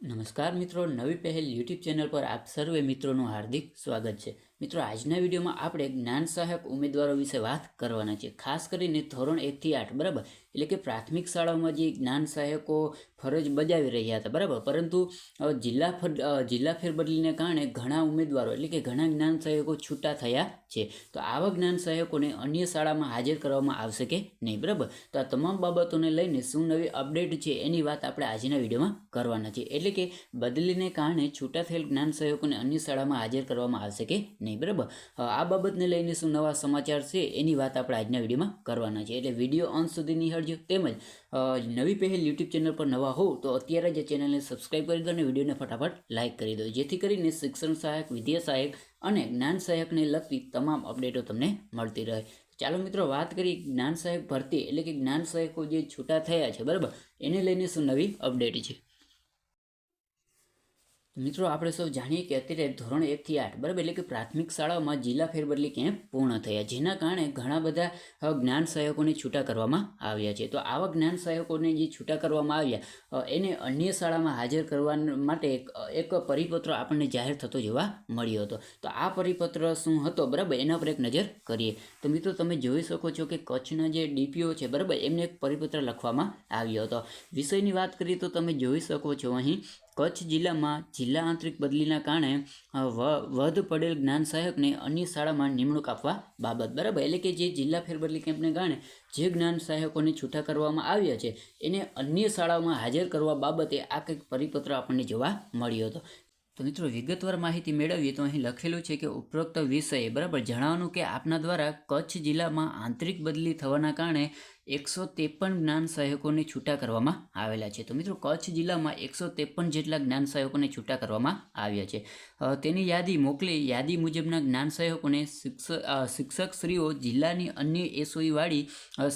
નમસ્કાર મિત્રો નવી પહેલ યુટ્યુબ ચેનલ પર આપ સર્વે મિત્રોનું હાર્દિક સ્વાગત છે. મિત્રો, આજના વિડીયોમાં આપણે જ્ઞાન સહાયક ઉમેદવારો વિશે વાત કરવાના છે ખાસ કરીને ધોરણ એકથી આઠ, બરાબર? એટલે કે પ્રાથમિક શાળાઓમાં જે જ્ઞાન સહાયકો ફરજ બજાવી રહ્યા હતા, બરાબર? પરંતુ જિલ્લા ફર જિલ્લા ફેરબદલીને કારણે ઘણા ઉમેદવારો, એટલે કે ઘણા જ્ઞાન સહાયકો છૂટા થયા છે. તો આવા જ્ઞાન સહાયકોને અન્ય શાળામાં હાજર કરવામાં આવશે કે નહીં, બરાબર? તો આ તમામ બાબતોને લઈને શું નવી અપડેટ છે એની વાત આપણે આજના વિડીયોમાં કરવાના છે એટલે કે બદલીને કારણે છૂટા થયેલ જ્ઞાન સહાયકોને અન્ય શાળામાં હાજર કરવામાં આવશે કે નહીં બરાબર? આ બાબતને લઈને શું નવા સમાચાર છે, એની વાત આપણે આજના વિડીયોમાં કરવાના છે. એટલે વીડિયો અંત સુધી નિહાળજો. તેમજ નવી પહેલ યુટ્યુબ ચેનલ પર નવા હો તો અત્યારે જ ચેનલને સબસ્ક્રાઇબ કરી દો અને વિડીયોને ફટાફટ લાઇક કરી દો. જેથી કરીને શિક્ષણ સહાયક, વિદ્યા સહાયક અને જ્ઞાન સહાયકને લગતી તમામ અપડેટો તમને મળતી રહે. ચાલો મિત્રો, વાત કરીએ જ્ઞાન સહાયક ભરતી, એટલે કે જ્ઞાન સહાયકો જે છૂટા થયા છે, બરાબર? એને લઈને શું નવી અપડેટ છે? મિત્રો, આપણે સૌ જાણીએ કે અત્યારે ધોરણ એકથી આઠ, બરાબર? એટલે કે પ્રાથમિક શાળાઓમાં જિલ્લા ફેરબદલી કેમ્પ પૂર્ણ થયા, જેના કારણે ઘણા બધા જ્ઞાન સહાયકોને છૂટા કરવામાં આવ્યા છે. તો આવા જ્ઞાન સહાયકોને જે છૂટા કરવામાં આવ્યા એને અન્ય શાળામાં હાજર કરવા માટે એક પરિપત્ર આપણને જાહેર થતો જોવા મળ્યો હતો. તો આ પરિપત્ર શું હતો, બરાબર? એના પર એક નજર કરીએ. તો મિત્રો, તમે જોઈ શકો છો કે કચ્છના જે ડીપીઓ છે, બરાબર? એમને એક પરિપત્ર લખવામાં આવ્યો હતો. વિષયની વાત કરીએ તો તમે જોઈ શકો છો અહીં કચ્છ જિલ્લામાં જિલ્લા આંતરિક બદલીના કારણે વધ પડેલ જ્ઞાન સહાયકને અન્ય શાળામાં નિમણૂક આપવા બાબત. બરાબર? એટલે કે જે જિલ્લા ફેરબદલી કેમ્પને કારણે જે જ્ઞાન સહાયકોને છૂટા કરવામાં આવ્યા છે, એને અન્ય શાળાઓમાં હાજર કરવા બાબતે આ કંઈક પરિપત્ર આપણને જોવા મળ્યો હતો. તો મિત્રો, વિગતવાર માહિતી મેળવીએ તો અહીં લખેલું છે કે ઉપરોક્ત વિષયે, બરાબર? જણાવવાનું કે આપના દ્વારા કચ્છ જિલ્લામાં આંતરિક બદલી થવાના કારણે એકસો ત્રેપન જ્ઞાન સહાયકોને છૂટા કરવામાં આવેલા છે. તો મિત્રો, કચ્છ જિલ્લામાં એકસો ત્રેપન જેટલા જ્ઞાન સહાયકોને છૂટા કરવામાં આવ્યા છે. તેની યાદી મોકલી, યાદી મુજબના જ્ઞાન સહાયકોને શિક્ષક શ્રીઓ જિલ્લાની અન્ય એસઓઈવાળી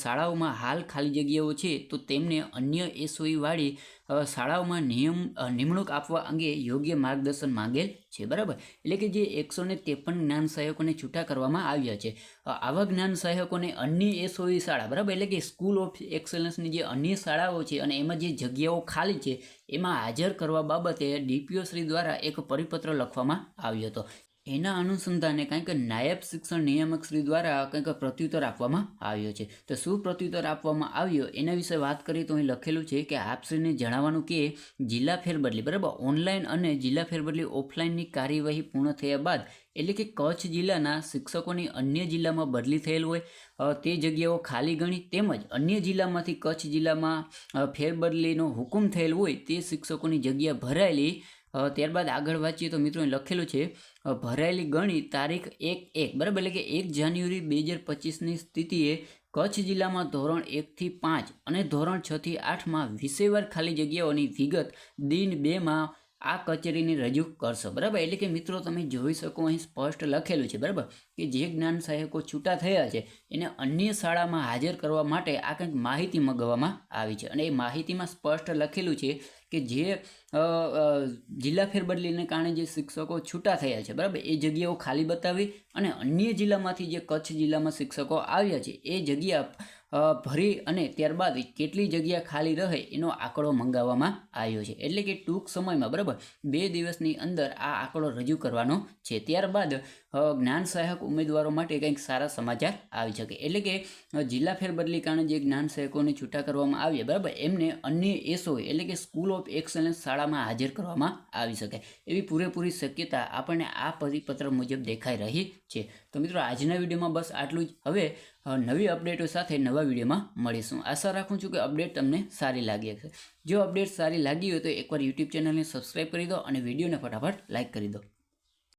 શાળાઓમાં હાલ ખાલી જગ્યાઓ છે, તો તેમને અન્ય એસઓઈવાળી શાળાઓમાં નિયમ નિમણૂક આપવા અંગે યોગ્ય માર્ગદર્શન માંગેલ છે. બરાબર? એટલે કે જે એકસો ને ત્રેપન જ્ઞાન સહાયકોને છૂટા કરવામાં આવ્યા છે. આવા જ્ઞાન સહાયકોને અન્ય એસઓઈ શાળા, બરાબર? એટલે કે સ્કૂલ ઓફ એક્સલન્સની જે અન્ય શાળાઓ છે અને એમાં જે જગ્યાઓ ખાલી છે, એમાં હાજર કરવા બાબતે ડીપીઓ શ્રી દ્વારા એક પરિપત્ર લખવામાં આવ્યો હતો. એના અનુસંધાને કંઈક નાયબ શિક્ષણ નિયામક શ્રી દ્વારા કંઈક પ્રત્યુત્તર આપવામાં આવ્યો છે. તો શું પ્રત્યુત્તર આપવામાં આવ્યો? એના વિશે વાત કરીએ તો અહીં લખેલું છે કે આપશ્રીને જણાવવાનું કે જિલ્લા ફેરબદલી, બરાબર? ઓનલાઈન અને જિલ્લા ફેરબદલી ઓફલાઈનની કાર્યવાહી પૂર્ણ થયા બાદ, એટલે કે કચ્છ જિલ્લાના શિક્ષકોની અન્ય જિલ્લામાં બદલી થયેલ હોય તે જગ્યાઓ ખાલી ગણી તેમજ અન્ય જિલ્લામાંથી કચ્છ જિલ્લામાં ફેરબદલીનો હુકમ થયેલ હોય તે શિક્ષકોની જગ્યા ભરાયેલી ત્યારબાદ આગળ વાંચીએ તો મિત્રો લખેલું છે ભરાયેલી ગણી તારીખ એક એક, બરાબર? એટલે કે એક જાન્યુઆરી બે હજાર પચીસની સ્થિતિએ કચ્છ જિલ્લામાં ધોરણ એકથી પાંચ અને ધોરણ છથી આઠમાં વિષયવાર ખાલી જગ્યાઓની વિગત દિન બેમાં આ કચેરીને રજૂ કરશો. બરાબર? એટલે કે મિત્રો તમે જોઈ શકો અહીં સ્પષ્ટ લખેલું છે. બરાબર? કે જે જ્ઞાન સહાયકો છૂટા થયા છે, એને અન્ય શાળામાં હાજર કરવા માટે આ કંઈક માહિતી મગાવવામાં આવી છે. અને એ માહિતીમાં સ્પષ્ટ લખેલું છે કે જે જિલ્લા ફેરબદલીને કારણે જે શિક્ષકો છૂટા થયા છે, બરાબર? એ જગ્યાઓ ખાલી બતાવી અને અન્ય જિલ્લામાંથી જે કચ્છ જિલ્લામાં શિક્ષકો આવ્યા છે, એ જગ્યા ભરી અને ત્યારબાદ કેટલી જગ્યા ખાલી રહે એનો આંકડો મંગાવવામાં આવ્યો છે. એટલે કે ટૂંક સમયમાં, બરાબર? બે દિવસની અંદર આ આંકડો રજૂ કરવાનો છે. ત્યારબાદ જ્ઞાન સહાયક ઉમેદવારો માટે કંઈક સારા સમાચાર આવી શકે. એટલે કે જિલ્લા ફેરબદલી કારણે જે જ્ઞાન સહાયકોને છૂટા કરવામાં આવ્યા, બરાબર? એમને અન્ય એસઓએ, એટલે કે સ્કૂલ ઓફ એક્સલન્સ શાળામાં હાજર કરવામાં આવી શકે. એવી પૂરેપૂરી શક્યતા આપણને આ પરિપત્ર મુજબ દેખાઈ રહી છે. તો મિત્રો, આજના વિડીયોમાં બસ આટલું જ. હવે નવી અપડેટો સાથે નવા વિડીયોમાં મળીશું. આશા રાખું છું કે અપડેટ તમને સારી લાગી હશે. જો અપડેટ સારી લાગી હોય તો એકવાર યુટ્યુબ ચેનલને સબસ્ક્રાઈબ કરી દો અને વિડીયોને ફટાફટ લાઇક કરી દો.